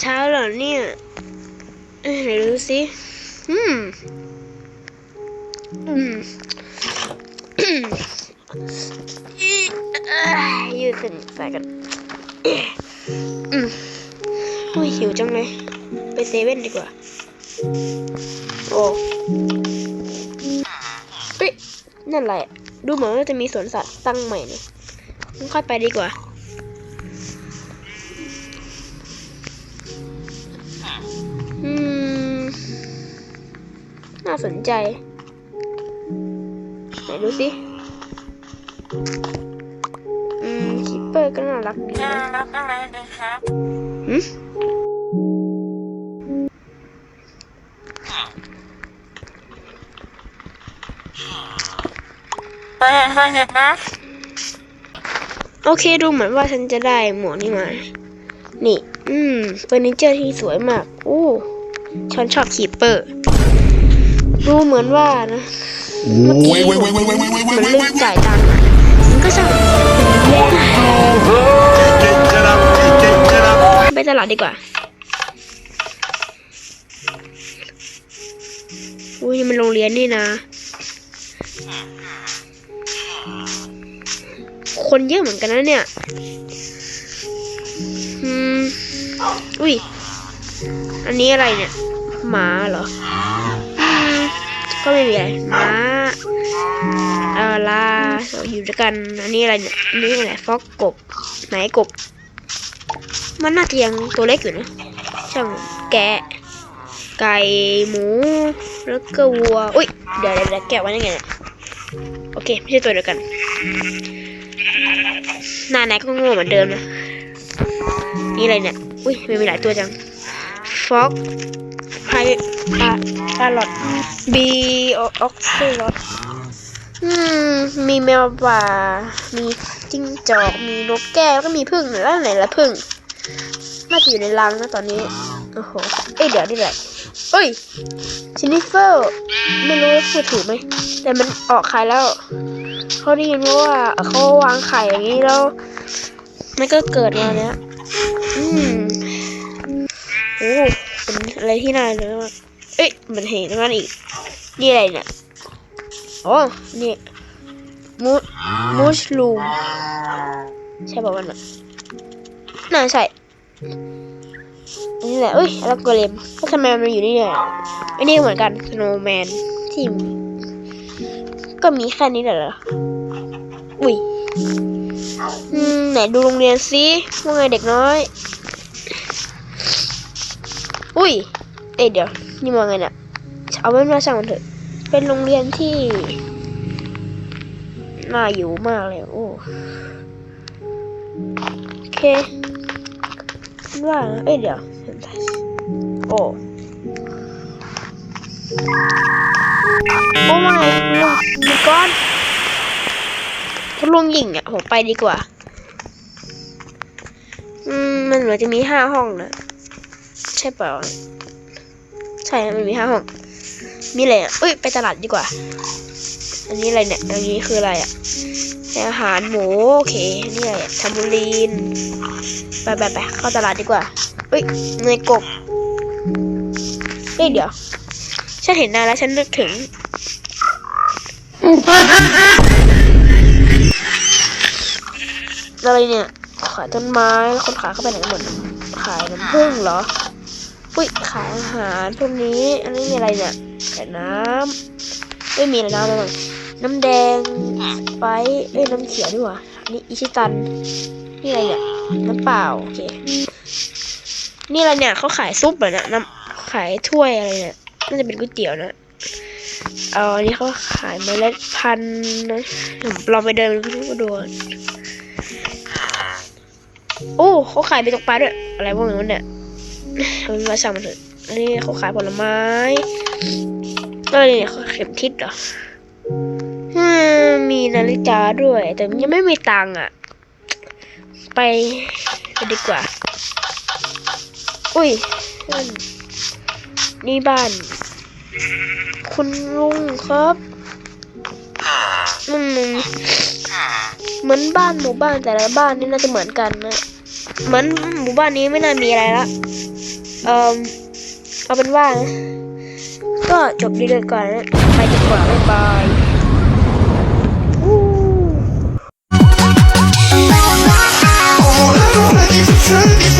เช้าเหรอเนี่ยไหนดูสิอืมอืมยืดเส้นสายกันอืมโอ้ยหิวจังเลย ไปเซเว่นดีกว่า โอ้เฮ้ยนั่นอะไร ดูเหมือนว่าจะมีสวนสัตว์ตั้งใหม่เนี่ยค่อยไปดีกว่า น่าสนใจ ไหนดูสิ อืมคิปเปอร์ก็น่ารักดีนะหืมโอเคดูเหมือนว่าฉันจะได้หมวกนี่มา นี่ อืมเฟอร์นิเจอร์ที่สวยมากโอ้ฉันชอบคีปเปอร์ ดูเหมือนว่านะเมื่อกี้ Wait, wait, wait, wait, wait, wait, wait, มัน wait, เล่น wait, จ่าย wait. ตังค์อะมันก็ช่าง Get up, get, get up. ไปตลาดดีกว่าอุ้ยนี่มันโรงเรียนนี่นะ คนเยอะเหมือนกันนะเนี่ยอืมอุ้ยอันนี้อะไรเนี่ย หมาเหรออืม ก็ไม่มีอะไรหมาเออลาอยู่ด้วยกัน อันนี้อะไรเนี่ยอันนี้อะไรฟอกกบ ไหนกบ มันน่าจะยังตัวเล็กอยู่นะช่างแกะ ไก่หมู แล้วก็วัว อุ้ยเดี๋ยวเดี๋ยวเดี๋ยวแกะไว้ยังไงเนี่ยโอเค ไม่ใช่ตัวเดียวกัน หน้าไหนก็โง่เหมือนเดิมนะ นี่อะไรเนี่ย อุ้ยมันมีหลายตัวจังฟอก ไพปลาปลาหลอดบีออกซิลอดอืมมีแมวป่า มีจิ้งจอก มีนกแก้วแล้วก็มีผึ้งแล้วไหนละผึ้งน่าจะอยู่ในรังนะตอนนี้ โอ้โห เอ้ยเดี๋ยวนี่แหละเอ้ยชินิเฟลไม่รู้ว่าพูดถูกไหม แต่มันออกไข่แล้ว เขาได้ยินว่าเขาวางไข่อย่างนี้แล้ว มันก็เกิดมาเนี้ย อะไรที่น่าเลยมาเอ้ยมันเห็นนั่นอีก นี่อะไรเนี่ยอ๋อนี่มูมูชลูมใช่ป่าวมันอะน่าใช่นี่แหละเอ้ยแล้วก็เลมก็ทำไมมันอยู่นี่เนี่ยไอ้นี่เหมือนกันสโนว์แมนที่มก็มีแค่นี้แหละเหรออุ้ยไหนดูโรงเรียนสิว่าไงเด็กน้อย อุ้ยเอ้ยเดี๋ยวนี่มาไงเนี่ยเอาไว้มาช่างมันเถอะ เป็นโรงเรียนที่น่าอยู่มากเลยโอ้โอเคว่านะเอ้ยเดี๋ยวโอ้โอ้ไม่มีก้อนคุณลุงหญิงอะผมไปดีกว่า อืม มันเหมือนจะมีห้าห้องนะ ใช่เปล่า ใช่มันมีห้าห้อง มีอะไรอะเอ้ย ไปตลาดดีกว่า อันนี้อะไรเนี่ย อันนี้คืออะไรอะอาหารหมูโอเค นี่อะไรทัมบูรีน ไปไปไปเข้าตลาดดีกว่าเอ้ยเนยกบเฮ้ยเดี๋ยว ฉันเห็นนายแล้วฉันนึกถึงอะไรเนี่ย ขายต้นไม้ คนขายเข้าไปไหนกันหมด ขายน้ำผึ้งเหรอ อุ้ยขายอาหารพวกนี้ อันนี้มีอะไรเนี่ยขายน้ำไม่มีอะไรน้ำอะไรบ้างน้ำแดงไปเอ้ยน้ำเขียวดีกว่าอันนี้อิชิตัน นี่อะไรเนี่ยน้ำเปล่าโอเค นี่อะไรเนี่ยเขาขายซุปเหรอเนี่ยน้ำขายถ้วยอะไรเนี่ยน่าจะเป็นก๋วยเตี๋ยวนะเอาอันนี้เขาขายเมล็ดพันธุ์นะผมลองไปเดินดูดูโอ้เขาขายไปตกปลาด้วยอะไรพวกนั้นเนี่ย เอานว่าช่งมันเถอะนนี้เขาขายผลไม้แล้วอะไรเนี่ยเขาเข็มทิศเหรอมีนาฬิกาด้วย แต่ยังไม่มีตังค์อะ ไปไปดีกว่า อุ้ย นี่บ้าน คุณลุงครับอืมเหมือนบ้านหมู่บ้านแต่ละบ้านนี่น่าจะเหมือนกันนะ เหมือนหมู่บ้านนี้ไม่น่ามีอะไรละ เออเอาเป็นว่า ก็จบดีเลยก่อนนะไปดีกวาบ๊ายบาย Turn